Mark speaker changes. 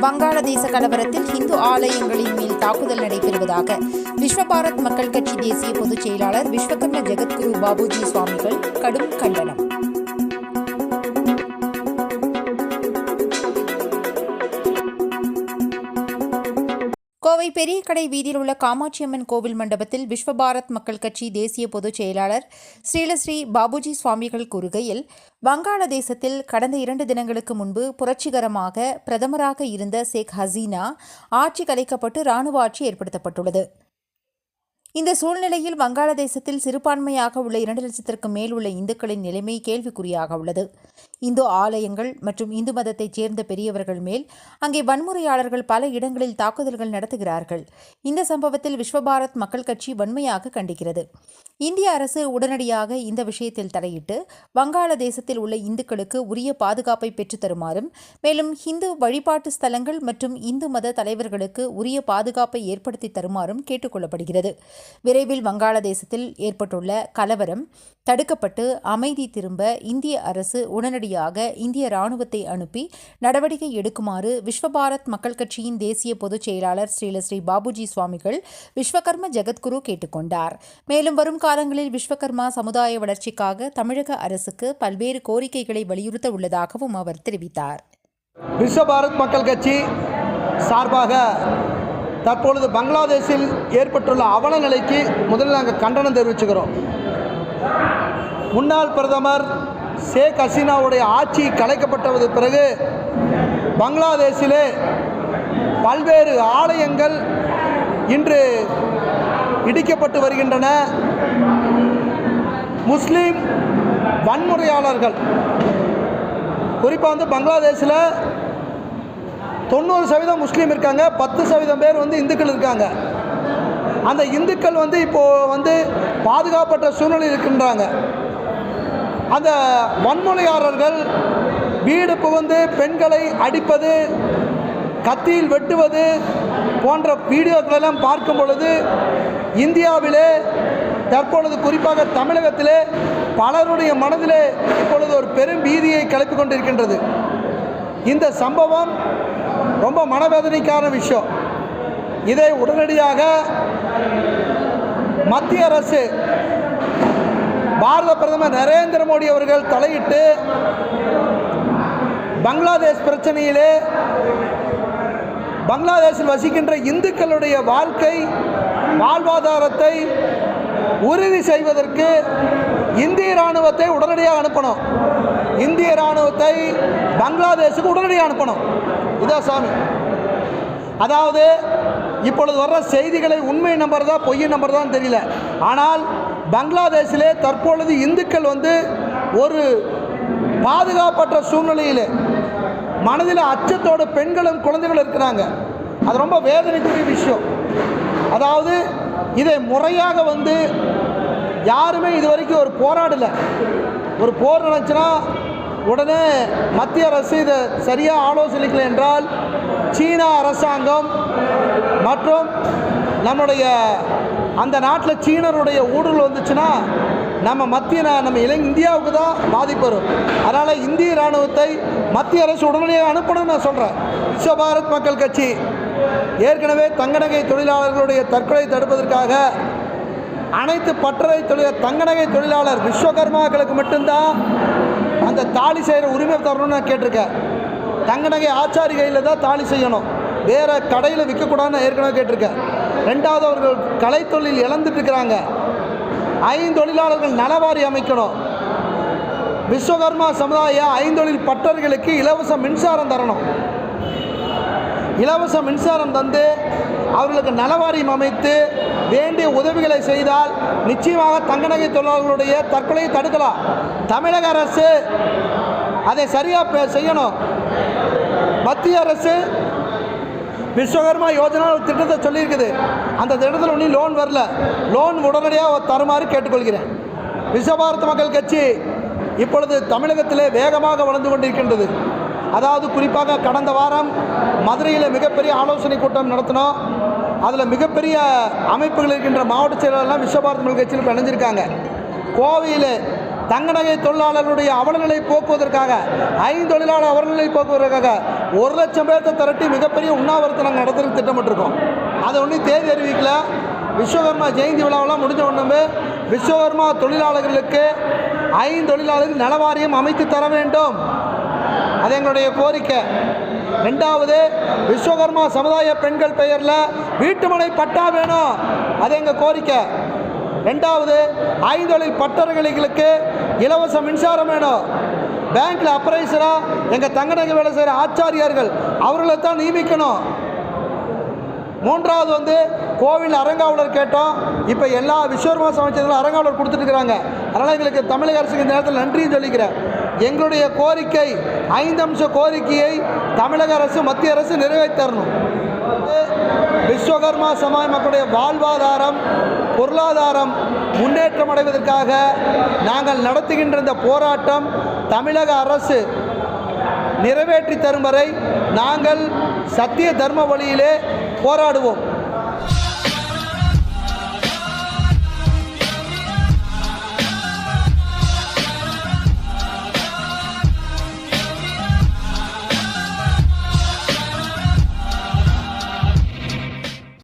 Speaker 1: வங்காளதேச கலவரத்தில் இந்து ஆலயங்களின் மேல் தாக்குதல் நடைபெறுவதாக விஸ்வபாரத் மக்கள் கட்சி தேசிய பொதுச் செயலாளர் விஸ்வகர்ம ஜெகத்குரு பாபுஜி சுவாமிகள் கடும் கண்டனம். கோவை பெரிய கடை வீதியில் உள்ள காமாட்சியம்மன் கோவில் மண்டபத்தில் விஸ்வபாரத் மக்கள் கட்சி தேசிய பொதுச் செயலாளர் ஸ்ரீலஸ்ரீ பாபுஜி சுவாமிகள் கூறுகையில் வங்காளதேசத்தில் கடந்த இரண்டு தினங்களுக்கு முன்பு புரட்சிகரமாக பிரதமராக இருந்த ஷேக் ஹசீனா ஆட்சி கலைக்கப்பட்டு இராணுவ ஆட்சி ஏற்படுத்தப்பட்டுள்ளது. இந்த சூழ்நிலையில் வங்காளதேசத்தில் சிறுபான்மையாக உள்ள இரண்டு லட்சத்திற்கு மேல் உள்ள இந்துக்களின் நிலைமை கேள்விக்குறியாக உள்ளது. இந்து ஆலயங்கள் மற்றும் இந்து மதத்தைச் சேர்ந்த பெரியவர்கள் மேல் அங்கே வன்முறையாளர்கள் பல இடங்களில் தாக்குதல்கள் நடத்துகிறார்கள். இந்த சம்பவத்தில் விஸ்வபாரத் மக்கள் கட்சி வன்மையாக கண்டிக்கிறது. இந்திய அரசு உடனடியாக இந்த விஷயத்தில் தலையிட்டு வங்காளதேசத்தில் உள்ள இந்துக்களுக்கு உரிய பாதுகாப்பை பெற்றுத்தருமாறும் மேலும் இந்து வழிபாட்டு ஸ்தலங்கள் மற்றும் இந்து மத தலைவர்களுக்கு உரிய பாதுகாப்பை ஏற்படுத்தி தருமாறும் கேட்டுக்கொள்ளப்படுகிறது விரைவில் வங்காளதேசத்தில் ஏற்பட்டுள்ள கலவரம் தடுக்கப்பட்டு அமைதி திரும்ப இந்திய அரசு உடனடியாக இந்திய ராணுவத்தை அனுப்பி நடவடிக்கை எடுக்குமாறு விஸ்வபாரத் மக்கள் கட்சியின் தேசிய பொதுச் செயலாளர் ஸ்ரீலஸ்ரீ பாபுஜி சுவாமிகள் விஸ்வகர்ம ஜெகத்குரு கேட்டுக்கொண்டார் மேலும் வரும் காலங்களில் விஸ்வகர்மா சமுதாய வளர்ச்சிக்காக தமிழக அரசுக்கு பல்வேறு கோரிக்கைகளை வலியுறுத்த உள்ளதாகவும் அவர் தெரிவித்தார்.
Speaker 2: விஸ்வபாரத் மக்கள் கட்சி சார்பாக தற்பொழுது பங்களாதேஷில் ஏற்பட்டுள்ள அவல நிலைக்கு முதலில் நாங்கள் கண்டனம் தெரிவிச்சுக்கிறோம். முன்னாள் பிரதமர் ஷேக் ஹசீனாவுடைய ஆட்சி கலைக்கப்பட்டது பிறகு பங்களாதேஷிலே பல்வேறு ஆலயங்கள் இன்று இடிக்கப்பட்டு வருகின்றன. முஸ்லீம் வன்முறையாளர்கள். குறிப்பாக வந்து பங்களாதேஷில் தொண்ணூறு சதவீதம் முஸ்லீம் இருக்காங்க பத்து சதவீதம் பேர் வந்து இந்துக்கள் இருக்காங்க. அந்த இந்துக்கள் வந்து இப்போது வந்து பாதுகாப்பற்ற சூழ்நிலை இருக்கின்றாங்க. அந்த வன்முறையாளர்கள் வீடு புகுந்து பெண்களை அடிப்பது கத்தியில் வெட்டுவது போன்ற வீடியோக்களெல்லாம் பார்க்கும் பொழுது இந்தியாவிலே தற்பொழுது குறிப்பாக தமிழகத்திலே பலருடைய மனதிலே இப்பொழுது ஒரு பெரும் பீதியை கிளப்பிக் கொண்டிருக்கின்றது. இந்த சம்பவம் ரொம்ப மனவேதனைக்கான விஷயம். இதை உடனடியாக மத்திய அரசு பாரத பிரதமர் நரேந்திர மோடி அவர்கள் தலையிட்டு பங்களாதேஷ் பிரச்சனையிலே பங்களாதேஷில் வசிக்கின்ற இந்துக்களுடைய வாழ்க்கை வாழ்வாதாரத்தை உறுதி செய்வதற்கு இந்திய இராணுவத்தை உடனடியாக அனுப்பணும். இந்திய இராணுவத்தை பங்களாதேஷுக்கு உடனடியாக அனுப்பணும். இதா சாமி. அதாவது இப்பொழுது வர்ற செய்திகளை உண்மை நம்பர் தான் பொய் நம்பர் தான் தெரியல. ஆனால் பங்களாதேஷிலே தற்பொழுது இந்துக்கள் வந்து ஒரு பாதுகாப்பற்ற சூழ்நிலையில் மனதில் அச்சத்தோடு பெண்களும் குழந்தைகளும் இருக்கிறாங்க. அது ரொம்ப வேதனைக்குரிய விஷயம். அதாவது இதை முறையாக வந்து யாருமே இது வரைக்கும் ஒரு போராடலை. ஒரு போர் நடந்துச்சுன்னா உடனே மத்திய அரசு இதை சரியாக ஆலோசனைக்கலை என்றால் சீனா அரசாங்கம் மற்றும் நம்முடைய அந்த நாட்டில் சீனருடைய ஊடுருவல் வந்துச்சுன்னா நம்ம மத்திய நம்ம இளை இந்தியாவுக்கு தான் பாதிப்பு வரும். அதனால் இந்திய இராணுவத்தை மத்திய அரசு உடனடியாக அனுப்பணும்னு நான் சொல்கிறேன் விஸ்வபாரத் மக்கள் கட்சி ஏற்கனவே தங்கநகை தொழிலாளர்களுடைய தற்கொலை தடுப்பதற்காக அனைத்து பட்டறை தொழில் தங்கநகை தொழிலாளர் விஸ்வகர்மாக்களுக்கு மட்டும்தான் அந்த தாலி செய்கிற உரிமை தரணும்னு நான் கேட்டிருக்கேன். தங்கநகை ஆச்சாரி கையில் தான் தாலி செய்யணும். வேறு கடையில் விற்கக்கூடாதுன்னு ஏற்கனவே கேட்டிருக்கேன். ரெண்டாவது அவர்கள் கலைத்தொழில் இழந்துட்டு இருக்கிறாங்க ஐந்தொழிலாளர்கள் நலவாரி அமைக்கணும். விஸ்வகர்மா சமுதாய ஐந்தொழில் பட்டர்களுக்கு இலவச மின்சாரம் தரணும். இலவச மின்சாரம் தந்து அவர்களுக்கு நலவாரியம் அமைத்து வேண்டிய உதவிகளை செய்தால் நிச்சயமாக தங்கநகை தொழிலாளர்களுடைய தற்கொலையை தடுக்கலாம். தமிழக அரசு அதை சரியாக செய்யணும். மத்திய அரசு விஸ்வகர்மா யோஜனா ஒரு திட்டத்தை சொல்லியிருக்குது. அந்த திட்டத்தில் ஒன்றும் லோன் வரல. லோன் உடனடியாக தருமாறு கேட்டுக்கொள்கிறேன். விஸ்வபாரத மக்கள் கட்சி இப்பொழுது தமிழகத்திலே வேகமாக வளர்ந்து கொண்டிருக்கின்றது. அதாவது குறிப்பாக கடந்த வாரம் மதுரையில் மிகப்பெரிய ஆலோசனை கூட்டம் நடத்தினோம். அதில் மிகப்பெரிய அமைப்புகள் இருக்கின்ற மாவட்ட செயலாளர்லாம் விஸ்வபாரத் மக்கள் கட்சியில் இணைஞ்சிருக்காங்க. கோவையில் தங்கநகை தொழிலாளர்களுடைய அவலநிலை போக்குவதற்காக ஐந்து தொழிலாளர் அவலநிலை போக்குவதற்காக ஒரு லட்சம் பேர்த்தை திரட்டி மிகப்பெரிய உண்ணாவிரத்தை நாங்கள் நடத்துறதுக்கு திட்டமிட்டிருக்கோம். அதை ஒன்றும் தேதி அறிவிக்கல. விஸ்வகர்மா ஜெயந்தி விழாவெல்லாம் முடிஞ்ச உடனே விஸ்வகர்மா தொழிலாளர்களுக்கு ஐந்து தொழிலாளர்கள் நலவாரியம் அமைத்து தர வேண்டும். அது எங்களுடைய கோரிக்கை. ரெண்டாவது விஸ்வகர்மா சமுதாய பெண்கள் பெயரில் வீட்டுமனை பட்டா வேணும். அது எங்கள் கோரிக்கை. ரெண்டாவது ஐந்தொழில் பட்டறைகளுக்கு இலவச மின்சாரம் வேணும். பேங்க்கில் அப்ரைசராக எங்கள் தங்கநகை வேலை செய்கிற ஆச்சாரியார்கள் அவர்களை தான் நியமிக்கணும். மூன்றாவது வந்து கோவில் அரங்காவலர் கேட்டோம். இப்போ எல்லா விஸ்வகர்மா சமைச்சதும் அரங்காவலர் கொடுத்துட்டு இருக்கிறாங்க. அதனால் எங்களுக்கு தமிழக அரசுக்கு இந்த நேரத்தில் நன்றியும் சொல்லிக்கிறேன். எங்களுடைய கோரிக்கை ஐந்து அம்ச கோரிக்கையை தமிழக அரசு மத்திய அரசு நிறைவேற்றணும் விஸ்வகர்மா சமாஜ மக்களுடைய வாழ்வாதாரம் பொருளாதாரம் முன்னேற்றம் அடைவதற்காக நாங்கள் நடத்துகின்ற இந்த போராட்டம் தமிழக அரசு நிறைவேற்றி தரும் வரை நாங்கள் சத்திய தர்ம வழியிலே போராடுவோம்.